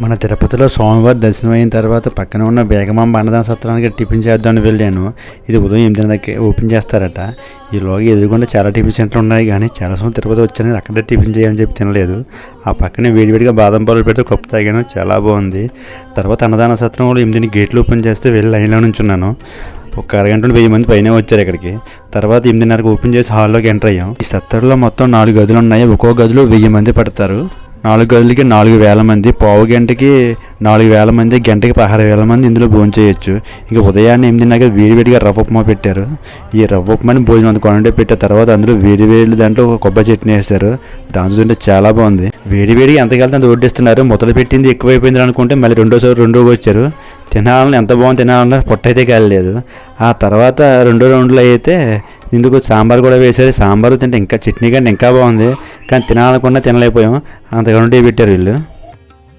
మన తిరుపతిలో సోమవారం దర్శనం అయిన తర్వాత పక్కన ఉన్న బేగమాంబ అన్నదాన సత్రానికి టిఫిన్ చేద్దామని వెళ్ళాను. ఇది ఉదయం ఎనిమిదిన్నరకి ఓపెన్ చేస్తారట. ఈలోగా ఎదురుగుండా చాలా టిఫిన్ సెంటర్లు ఉన్నాయి కానీ చాలా సమయం తిరుపతి వచ్చాను అక్కడే టిఫిన్ చేయాలని చెప్పి తినలేదు. ఆ పక్కనే వేడివేడిగా బాదం పాలు పెడితే కప్పు తాగాను. చాలా బాగుంది. తర్వాత అన్నదాన సత్రం ఎనిమిది గేట్లు ఓపెన్ చేస్తే వెళ్ళి లైన్లో నుంచున్నాను. ఒక అరగంట వెయ్యి మంది పైన వచ్చారు ఇక్కడికి. తర్వాత ఎనిమిదిన్నరకు ఓపెన్ చేసి హాల్లోకి ఎంటర్ అయ్యాం. ఈ సత్తర్లో మొత్తం నాలుగు గదులు ఉన్నాయి. ఒక్కో గదిలో వెయ్యి మంది పడతారు. నాలుగు గదులకి నాలుగు వేల మంది పావు గంటకి నాలుగు వేల మంది గంటకి పదహారు వేల మంది ఇందులో భోజనం చేయొచ్చు. ఇంకా ఉదయాన్నే ఎనిమిదిన్నర వేడివేడిగా రవ్వ ఉప్మా పెట్టారు. ఈ రవ్వ ఉప్మాని భోజనం అంత కొనండి పెట్టిన తర్వాత అందులో వేడివేడి దాంట్లో ఒక కొబ్బరి చట్నీ వేస్తారు దాంతో తింటే చాలా బాగుంది. వేడివేడిగా వేడిగా అంత వడ్డిస్తున్నారు. మొదలు పెట్టింది ఎక్కువైపోయింది అనుకుంటే మళ్ళీ రెండోసారి రెండో వచ్చారు. తినాలని ఎంత బాగుంది తినాలన్నా పొట్ట అయితే కాలేదు. ఆ తర్వాత రెండో రౌండ్లో అయితే ఇందుకు సాంబార్ కూడా వేసేది. సాంబారు తింటే ఇంకా చట్నీ కంటే ఇంకా బాగుంది. కానీ తినాలనుకున్నా తినలేకపోయాం. అంతగా ఉంటే పెట్టారు వీళ్ళు.